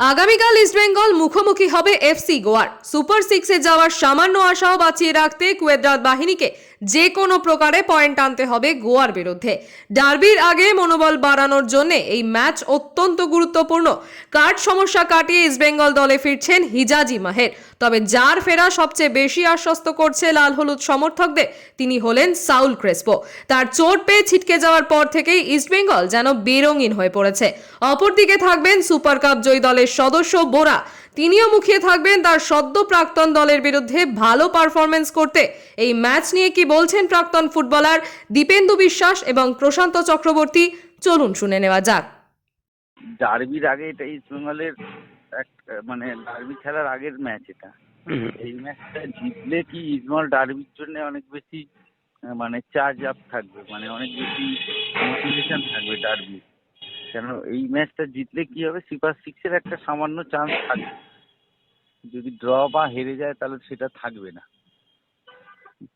আগামীকাল ইস্টবেঙ্গল মুখোমুখি হবে এফসি গোয়ার। সুপার সিক্সে যাওয়ার সামান্য আশাও বাঁচিয়ে রাখতে কুয়েদ্রাত বাহিনীকে যে কোনো প্রকারে পয়েন্ট আনতে হবে গোয়ার বিরুদ্ধে। ডার্বির আগে মনোবল বাড়ানোর জন্য এই ম্যাচ অত্যন্ত গুরুত্বপূর্ণ। কার্ড সমস্যা কাটিয়ে ইস্টবেঙ্গল দলে ফিরছেন হিজাজি মাহের। তবে যার ফেরা সবচেয়ে বেশি আশ্বস্ত করছে লাল হলুদ সমর্থকদের, তিনি হলেন সাউল ক্রেসপো। তার চোট পেয়ে ছিটকে যাওয়ার পর থেকেই ইস্টবেঙ্গল যেন বেরঙিন হয়ে পড়েছে। অপরদিকে থাকবেন সুপার কাপ জয়ী দলের সদস্য বোরা। তিনিও মুখিয়ে থাকবেন তার সদ্য প্রাক্তন দলের বিরুদ্ধে ভালো পারফরমেন্স করতে। এই ম্যাচ নিয়ে কি বলছেন প্রাক্তন ফুটবলার দীপেন্দু বিশ্বাস এবং প্রশান্ত চক্রবর্তী? চলুন শুনে নেওয়া যাক। ডার্বির আগে এটা ইস্ট বেঙ্গলের এক মানে ডার্বি খেলার আগের ম্যাচ এটা। এই ম্যাচটা জিতলে কি ইস্টবেঙ্গল ডার্বির জন্য অনেক বেশি মানে চার্জ আপ থাকবে মানে অনেক বেশি মোটিভেশন থাকবে ডার্বি কেন? এই ম্যাচটা জিতলে কি হবে? সুপার সিক্সের একটা সামান্য চান্স থাকবে। যদি ড্র বা হেরে যায়, তাহলে সেটা থাকবে না।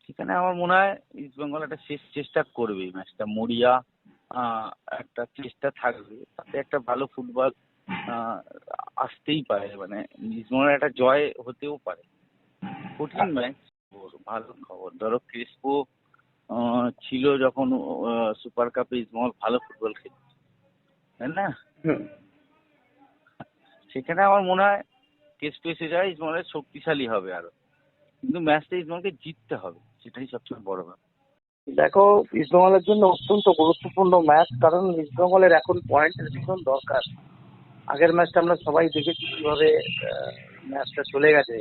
সেখানে আমার মনে হয় ইস্ট বেঙ্গল একটা শেষ চেষ্টা করবে এই ম্যাচটা মরিয়া একটা চেষ্টা থাকবে। তাতে একটা ভালো ফুটবল আসতেই পারে। মানে ইস্টবেঙ্গলের একটা জয় হতেও পারে। কঠিন ম্যাচ ভালো খবর। ধরো ক্রিস্পো ছিল যখন সুপার কাপে ইস্টবেঙ্গল ভালো ফুটবল খেলছে না? সেখানে আমার মনে হয় টেস্ট যায় ইস্টবেঙ্গলের শক্তিশালী হবে আরও। কিন্তু ম্যাচটা ইস্টবেঙ্গলকে জিততে হবে, সেটাই সবচেয়ে বড় ব্যাপার। দেখো ইস্টবেঙ্গলের জন্য অত্যন্ত গুরুত্বপূর্ণ ম্যাচ কারণ ইস্টবেঙ্গলের এখন পয়েন্টের ভীষণ দরকার। আগের ম্যাচটা আমরা সবাই দেখেছি কীভাবে ম্যাচটা চলে গেছে।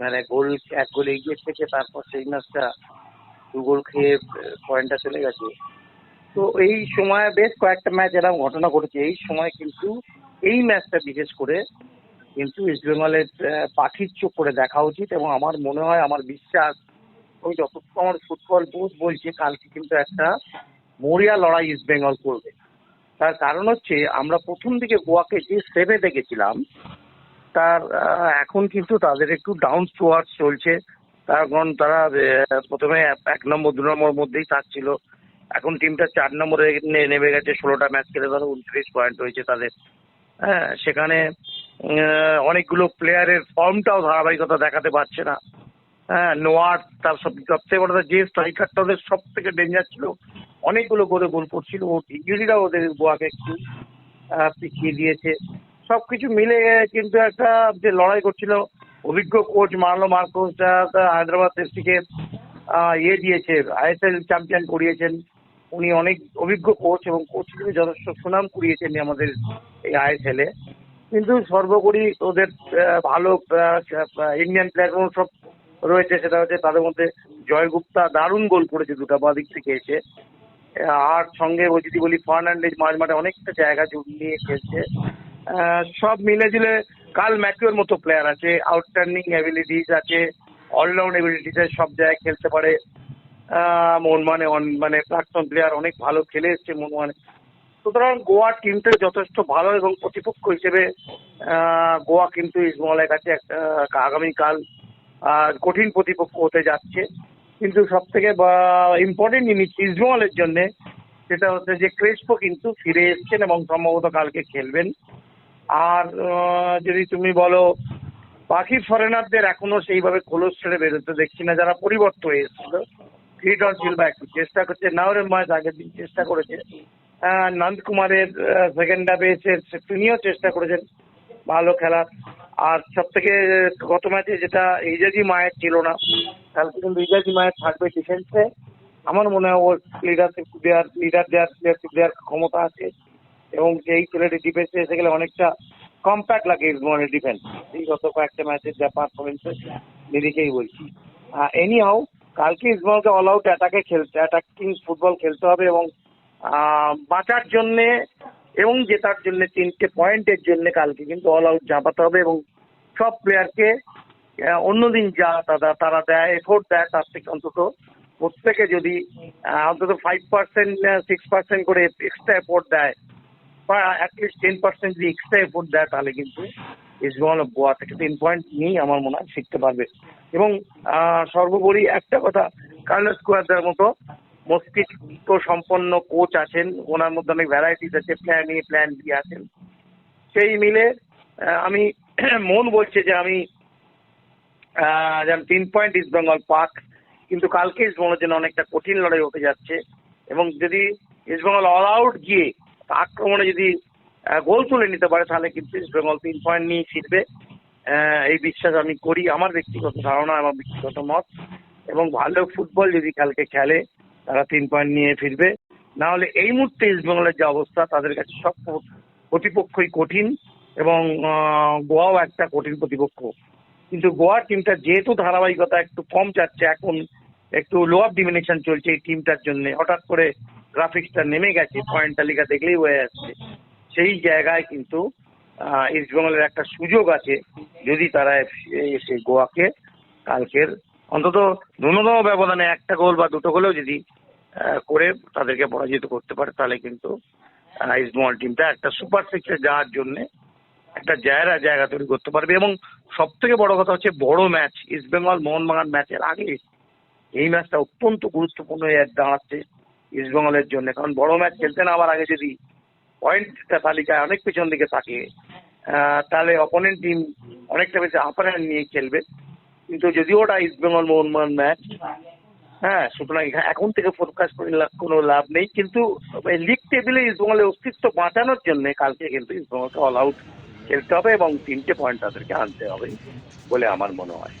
মানে গোল, এক গোল এগিয়ে থেকে তারপর সেই ম্যাচটা দু গোল খেয়ে পয়েন্টটা চলে গেছে। তো এই সময় বেশ কয়েকটা ম্যাচ এরকম ঘটনা ঘটেছে। এই সময় কিন্তু এই ম্যাচটা বিশেষ করে কিন্তু ইস্টবেঙ্গলের আহ, পাখির চোখ করে দেখা উচিত এবং আমার মনে হয় আমার বিশ্বাস ওই যতক্ষণ আমার ফুটবল বোধ বলছে কালকে কিন্তু একটা মরিয়া লড়াই ইস্ট বেঙ্গল করবে। তার কারণ হচ্ছে আমরা প্রথম দিকে গোয়াকে যে সেভে দেখেছিলাম তার এখন কিন্তু তাদের একটু ডাউন টুয়ার্স চলছে। তার কারণ তারা প্রথমে এক নম্বর দু নম্বর মধ্যেই থাকছিল এখন টিমটা চার নম্বরে নেমে গেছে, ষোলোটা ম্যাচ খেলে ধরো, উনত্রিশ পয়েন্ট হয়েছে তাদের। হ্যাঁ সেখানে অনেকগুলো প্লেয়ারের ফর্মটাও ধারাবাহিকতা দেখাতে পারছে না। হ্যাঁ নোয়ার তার সব সবথেকে বড় যে স্ট্রাইকারটা ওদের সব থেকে ডেঞ্জার ছিল, অনেকগুলো করে গোল করছিল। ও ইঞ্জুরিটা ওদের গোয়াকে একটু পিছিয়ে দিয়েছে। সব কিছু মিলে কিন্তু একটা যে লড়াই করছিল, অভিজ্ঞ কোচ মার্লো মার্কোস হায়দ্রাবাদ এফসিকে ইয়ে দিয়েছে, আইএসএল চ্যাম্পিয়ন করিয়েছেন। উনি অনেক অভিজ্ঞ কোচ এবং কোচ হিসেবে যথেষ্ট সুনাম কুড়িয়েছেন আমাদের এই আইএসএল কিন্তু সর্বোপরি ওদের ভালো ইন্ডিয়ান প্লেয়ার সব রয়েছে, সেটা হচ্ছে তাদের মধ্যে জয় গুপ্তা দারুণ গোল করেছে দুটা বাঁ দিক থেকে এসে। আর সঙ্গে ও যদি বলি ফার্নান্ডেজ মাঝ মাঠে অনেকটা জায়গা নিয়ে খেলছে। সব মিলে ঝুলে কাল ম্যাকিওর মতো প্লেয়ার আছে আউটস্ট্যান্ডিং অ্যাবিলিটিস আছে অলরাউন্ড অ্যাবিলিটিস সব জায়গায় খেলতে পারে। আহ, মনমানে অন- মানে প্রাক্তন প্লেয়ার অনেক ভালো খেলে এসছে মনমানে সুতরাং গোয়া টিমটা যথেষ্ট ভালো এবং প্রতিপক্ষ হিসেবে গোয়া কিন্তু ইসমলের কাছে একটা আগামীকাল কঠিন প্রতিপক্ষ হতে যাচ্ছে। কিন্তু সব থেকে ইম্পর্টেন্ট জিনিস ইসমলের জন্য সেটা হচ্ছে যে ক্রেসপো কিন্তু ফিরে এসছেন এবং সম্ভবত কালকে খেলবেন। আর যদি তুমি বলো বাকি ফরেনারদের এখনও সেইভাবে খোলস ছেড়ে বেরোতে দেখছি না যারা পরিবর্তন হয়ে এসেছিল। ক্রিটন সিলভা একটু চেষ্টা করছে নাওরের মাস আগের দিন চেষ্টা করেছে। নন্দ কুমারের সেকেন্ড হাফে এসে তিনিও চেষ্টা করেছেন, ভালো খেলার আর সব থেকে গত ম্যাচে যেটা ইজাজি মায়ের ছিল না কালকে কিন্তু ইজাজি মায়ের থাকবে ডিফেন্সে আমার মনে হয় ওর লিডারশিপ দেওয়ার লিডার দেওয়ার লিডারশিপ দেওয়ার ক্ষমতা আছে। এবং যেই ছেলেটি ডিফেন্সে এসে গেলে অনেকটা কম্প্যাক্ট লাগে ডিফেন্স এই গত কয়েকটা ম্যাচের যা পারফরমেন্সের নিরিখেই বলছি। এনি হাউ কালকে ইসমালকে অল আউট অ্যাটাকে খেলতে অ্যাটাকিং ফুটবল খেলতে হবে এবং বাঁচার জন্যে এবং জেতার জন্য তিনটে পয়েন্টের জন্য কালকে কিন্তু অল আউট ঝাঁপাতে হবে এবং সব প্লেয়ারকে অন্যদিন যা তারা তারা দেয় এফোর্ট দেয় তার থেকে অন্তত প্রত্যেকে যদি অন্তত ফাইভ পার্সেন্ট সিক্স পার্সেন্ট করে এক্সট্রা এফোর্ট দেয় বা অ্যাটলিস্ট টেন পার্সেন্ট যদি এক্সট্রা এফোর্ট দেয় তাহলে কিন্তু ইসবল গোয়া থেকে তিন পয়েন্ট নিয়েই আমার মনে হয়, শিখতে পারবে। এবং সর্বোপরি একটা কথা কার্লোস কুয়াদার মতো মস্তিষ্ক সম্পন্ন কোচ আছেন, ওনার মধ্যে অনেক ভ্যারাইটিস আছে প্ল্যান এ প্ল্যান বি আছেন। সেই মিলে আমি মন বলছে যে আমি যেন তিন পয়েন্ট ইস্ট বেঙ্গল পাক কিন্তু কালকে ইস্ট বেঙ্গলের জন্য অনেকটা কঠিন লড়াই হতে যাচ্ছে। এবং যদি ইস্ট বেঙ্গল অল আউট গিয়ে, আক্রমণে যদি গোল তুলে নিতে পারে তাহলে কিন্তু ইস্ট বেঙ্গল তিন পয়েন্ট নিয়ে ফিরবে। এই বিশ্বাস আমি করি। আমার ব্যক্তিগত ধারণা, আমার ব্যক্তিগত মত। এবং ভালো ফুটবল যদি কালকে খেলে, তারা তিন পয়েন্ট নিয়ে ফিরবে। না হলে এই মুহূর্তে ইস্ট বেঙ্গলের যে অবস্থা, তাদের কাছে সব প্রতিপক্ষই কঠিন এবং গোয়াও একটা কঠিন প্রতিপক্ষ। কিন্তু গোয়ার টিমটা যেহেতু ধারাবাহিকতা একটু কম যাচ্ছে এখন একটু লো লোয়ার ডিমিনেশন চলছে এই টিমটার জন্য। হঠাৎ করে গ্রাফিক্সটা নেমে গেছে পয়েন্ট তালিকা দেখলেই হয়ে যাচ্ছে। সেই জায়গায় কিন্তু আহ, ইস্ট বেঙ্গলের একটা সুযোগ আছে যদি তারা এসে গোয়াকে কালকের অন্তত ন্যূনতম ব্যবধানে একটা গোল বা দুটো গোলেও যদি করে তাদেরকে পরাজিত করতে পারে তাহলে কিন্তু আহ, ইস্ট বেঙ্গল টিমটা একটা সুপার সিক্সে যাওয়ার জন্য একটা জায়গা জায়গা তৈরি করতে পারবে। এবং সব থেকে বড় কথা হচ্ছে বড় ম্যাচ ইস্ট বেঙ্গল মোহনবাগান ম্যাচের আগে এই ম্যাচটা অত্যন্ত গুরুত্বপূর্ণ দাঁড়াচ্ছে ইস্ট বেঙ্গলের জন্য। কারণ বড় ম্যাচ খেলতে না আবার আগে যদি পয়েন্ট তালিকায় অনেক পেছন দিকে থাকে। তাহলে অপোনেন্ট টিম অনেকটা বেশি আপার হ্যান্ড নিয়ে খেলবে। কিন্তু যদিও ওটা ইস্ট বেঙ্গল মোহনবাগান ম্যাচ হ্যাঁ সুতরাং এখন থেকে ফোরকাস্ট করে কোনো লাভ নেই। কিন্তু লিগ টেবিলে ইস্ট বেঙ্গলের অস্তিত্ব বাঁচানোর জন্য কালকে কিন্তু ইস্ট বেঙ্গলকে অল আউট খেলতে হবে এবং তিনটে পয়েন্ট তাদেরকে আনতে হবে বলে আমার মনে হয়।